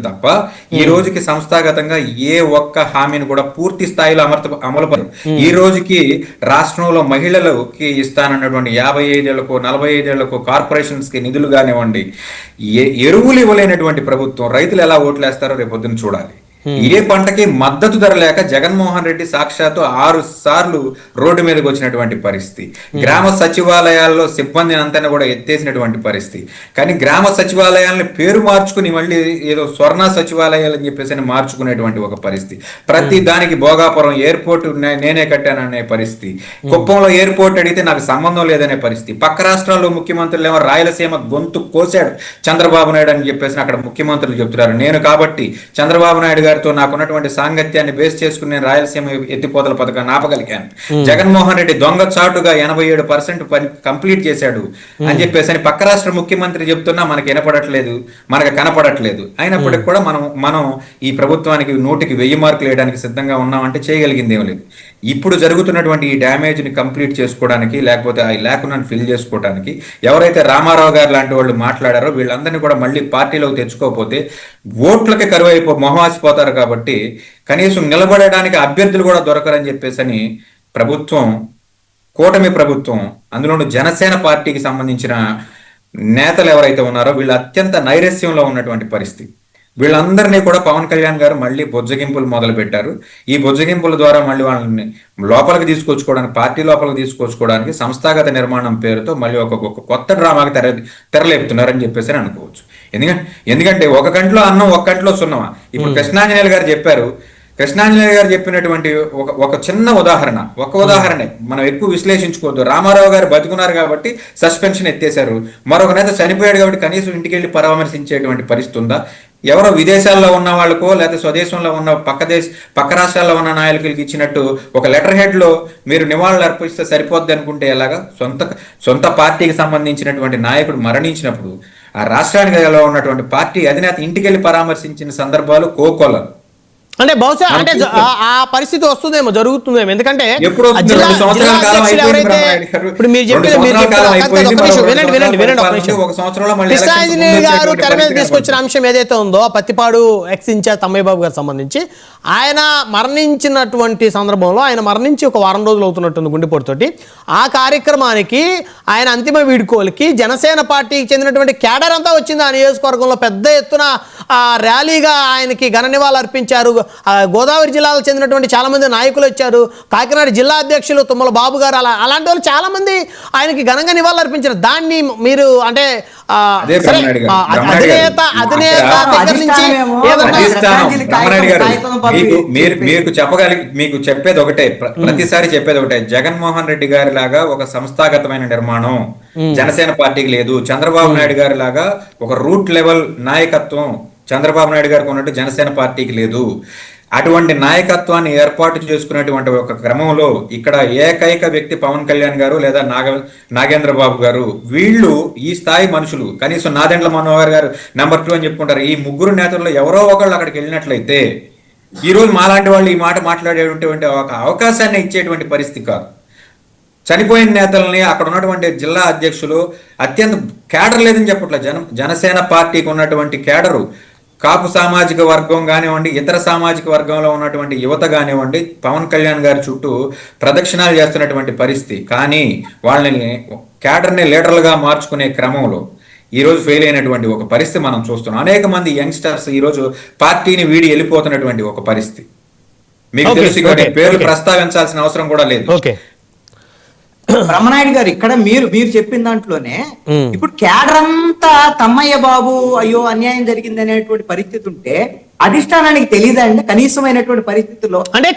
తప్ప ఈ రోజుకి సంస్థాగతంగా ఏ ఒక్క హామీని కూడా పూర్తి స్థాయిలో అమర్త అమలు ఈ రోజుకి రాష్ట్రంలో మహిళలకి ఇస్తానన్నటువంటి యాభై ఐదేళ్ళకు నలభై ఐదేళ్ళకు కార్పొరేషన్స్కి నిధులు కానివ్వండి ఎరువులు ఇవ్వలేనటువంటి ప్రభుత్వం రైతులు ఎలా ఓట్లేస్తారో రేపు పొద్దున చూడాలి. ఏ పంటకి మద్దతు ధర లేక జగన్మోహన్ రెడ్డి సాక్షాత్తు ఆరు సార్లు రోడ్డు మీదకి వచ్చినటువంటి పరిస్థితి. గ్రామ సచివాలయాల్లో సిబ్బందిని అంతా కూడా ఎత్తేసినటువంటి పరిస్థితి. కానీ గ్రామ సచివాలయాలని పేరు మార్చుకుని మళ్ళీ ఏదో స్వర్ణ సచివాలయాలు అని చెప్పేసి మార్చుకునేటువంటి ఒక పరిస్థితి. ప్రతి దానికి భోగాపురం ఎయిర్పోర్ట్ నేనే కట్టాననే పరిస్థితి. కుప్పంలో ఎయిర్పోర్ట్ అడిగితే నాకు సంబంధం లేదనే పరిస్థితి. పక్క రాష్ట్రాల్లో ముఖ్యమంత్రులు ఏమో రాయలసీమ గొంతు కోసాడు చంద్రబాబు నాయుడు అని చెప్పేసి అక్కడ ముఖ్యమంత్రులు చెప్తున్నారు. నేను కాబట్టి చంద్రబాబు నాయుడు గారితో నాకున్నటువంటి సాంగత్యాన్ని బేస్ చేసుకుని నేను రాయలసీమ ఎత్తిపోతల పథకాన్ని ఆపగలిగాను జగన్మోహన్ రెడ్డి దొంగ చాటుగా ఎనభై ఏడు పర్సెంట్ పని కంప్లీట్ చేశాడు. అని చెప్పేసి అని పక్క రాష్ట్ర ముఖ్యమంత్రి చెప్తున్నా మనకి వినపడట్లేదు మనకు కనపడట్లేదు. అయినప్పటికీ కూడా మనం మనం ఈ ప్రభుత్వానికి నూటికి వెయ్యి మార్కులు వేయడానికి సిద్ధంగా ఉన్నామంటే చేయగలిగింది ఏం లేదు. ఇప్పుడు జరుగుతున్నటువంటి ఈ డ్యామేజ్ని కంప్లీట్ చేసుకోవడానికి లేకపోతే ఆ లేకున్నాను ఫిల్ చేసుకోవడానికి ఎవరైతే రామారావు గారు లాంటి వాళ్ళు మాట్లాడారో వీళ్ళందరినీ కూడా మళ్ళీ పార్టీలోకి తెచ్చుకోకపోతే ఓట్లకి కరువు అయిపో మొహమాసిపోతారు కాబట్టి కనీసం నిలబడడానికి అభ్యర్థులు కూడా దొరకరని చెప్పేసి అని ప్రభుత్వం కూటమి ప్రభుత్వం అందులోనూ జనసేన పార్టీకి సంబంధించిన నేతలు ఎవరైతే ఉన్నారో వీళ్ళు అత్యంత నైరస్యంలో ఉన్నటువంటి పరిస్థితి. వీళ్ళందరినీ కూడా పవన్ కళ్యాణ్ గారు మళ్ళీ బొజ్జగింపులు మొదలు పెట్టారు ఈ బొజ్జగింపుల ద్వారా మళ్ళీ వాళ్ళని లోపలికి తీసుకొచ్చుకోవడానికి పార్టీ లోపలికి తీసుకొచ్చుకోవడానికి సంస్థాగత నిర్మాణం పేరుతో మళ్ళీ ఒక ఒక కొత్త డ్రామాకి తెర తెరలేపుతున్నారని చెప్పేసి అని అనుకోవచ్చు. ఎందుకంటే ఎందుకంటే ఒక గంటలో అన్నం ఒక గంటలో సున్నమా? ఇప్పుడు కృష్ణాంజనేయులు గారు చెప్పారు. కృష్ణాంజనేయ గారు చెప్పినటువంటి ఒక ఒక చిన్న ఉదాహరణ ఒక ఉదాహరణే. మనం ఎక్కువ విశ్లేషించుకోవద్దు. రామారావు గారు బతుకున్నారు కాబట్టి సస్పెన్షన్ ఎత్తేశారు. మరొక నేత చనిపోయాడు కాబట్టి కనీసం ఇంటికి వెళ్ళి పరామర్శించేటువంటి పరిస్థితి ఉందా? ఎవరో విదేశాల్లో ఉన్న వాళ్ళకో లేకపోతే స్వదేశంలో ఉన్న పక్క దేశ పక్క రాష్ట్రాల్లో ఉన్న నాయకులకి ఇచ్చినట్టు ఒక లెటర్ హెడ్లో మీరు నివాళులు అర్పిస్తే సరిపోద్ది అనుకుంటే ఎలాగా? సొంత సొంత పార్టీకి సంబంధించినటువంటి నాయకుడు మరణించినప్పుడు ఆ రాష్ట్రానికి ఎలా ఉన్నటువంటి పార్టీ అధినేత ఇంటికెళ్ళి పరామర్శించిన సందర్భాలు కోకొల్లలు అంటే బహుశా అంటే ఆ- పరిస్థితి వస్తుందేమో జరుగుతుందేమో. ఎందుకంటే. ఇప్పుడు మీరు చెప్పిన మీరు వినండి వినండి వినండి నిమిషం. గారు తెర మీద తీసుకొచ్చిన అంశం ఏదైతే ఉందో పత్తిపాడు ఎక్స్ ఇన్ఛార్జ్ తమ్మయ్య బాబు గారికి సంబంధించి ఆయన మరణించినటువంటి సందర్భంలో ఆయన మరణించి ఒక వారం రోజులు అవుతున్నట్టుంది గుండెపోటుతోటి. ఆ కార్యక్రమానికి ఆయన అంతిమ వీడుకోలకి జనసేన పార్టీకి చెందినటువంటి క్యాడర్ అంతా వచ్చింది. ఆ నియోజకవర్గంలో పెద్ద ఎత్తున ర్యాలీగా ఆయనకి ఘన నివాళులు అర్పించారు. గోదావరి జిల్లాకు చెందినటువంటి చాలా మంది నాయకులు వచ్చారు. కాకినాడ జిల్లా అధ్యక్షులు తుమ్మల బాబు గారు అలా అలాంటి వాళ్ళు చాలా మంది ఆయనకి ఘనంగా నివాళులు అర్పించారు. దాన్ని మీరు అంటే. అధినేత అధినేత దగ్గర నుంచి మీరు మీకు చెప్పగలి మీకు చెప్పేది ఒకటే. ప్ర- ప్రతిసారి చెప్పేది ఒకటే. జగన్మోహన్ రెడ్డి గారి లాగా ఒక సంస్థాగతమైన నిర్మాణం జనసేన పార్టీకి లేదు. చంద్రబాబు నాయుడు గారి లాగా ఒక రూట్ లెవెల్ నాయకత్వం చంద్రబాబు నాయుడు గారికి ఉన్నట్టు జనసేన పార్టీకి లేదు. అటువంటి నాయకత్వాన్ని ఏర్పాటు చేసుకున్నటువంటి ఒక క్రమంలో ఇక్కడ ఏకైక వ్యక్తి పవన్ కళ్యాణ్ గారు లేదా నాగ నాగేంద్ర బాబు గారు. వీళ్ళు ఈ స్థాయి మనుషులు. కనీసం నాదెండ్ల మనోహర్ గారు నెంబర్ టూ అని చెప్పుకుంటారు. ఈ ముగ్గురు నేతల్లో ఎవరో ఒకళ్ళు అక్కడికి వెళ్ళినట్లయితే ఈ రోజు మాలాంటి వాళ్ళు ఈ మాట మాట్లాడేటువంటి ఒక అవకాశాన్ని ఇచ్చేటువంటి పరిస్థితి కాదు. చనిపోయిన నేతల్ని అక్కడ ఉన్నటువంటి జిల్లా అధ్యక్షులు అత్యంత కేడర్ లేదని చెప్పట్లేదు జన జనసేన పార్టీకి ఉన్నటువంటి కేడరు కాపు సామాజిక వర్గం కానివ్వండి ఇతర సామాజిక వర్గంలో ఉన్నటువంటి యువత కానివ్వండి పవన్ కళ్యాణ్ గారి చుట్టూ ప్రదక్షిణాలు చేస్తున్నటువంటి పరిస్థితి. కానీ వాళ్ళని కేడర్ని లీడర్లుగా మార్చుకునే క్రమంలో ఈ రోజు ఫెయిల్ అయినటువంటి ఒక పరిస్థితి మనం చూస్తున్నాం. అనేక మంది యంగ్స్టర్స్ ఈ రోజు పార్టీని వీడి వెళ్ళిపోతున్నటువంటి ఒక పరిస్థితి. మీకు తెలుసు పేర్లు. ప్రస్తావించాల్సిన అవసరం కూడా లేదు. ఓకే బ్రహ్మనాయుడు గారు ఇక్కడ మీరు మీరు చెప్పిన దాంట్లోనే. ఇప్పుడు క్యాడర్ అంతా తమ్మయ్య బాబు అయ్యో అన్యాయం జరిగింది అనేటువంటి పరిస్థితి ఉంటే అధిష్టానానికి తెలియదండి కనీసమైనటువంటి పరిస్థితుల్లో అంటే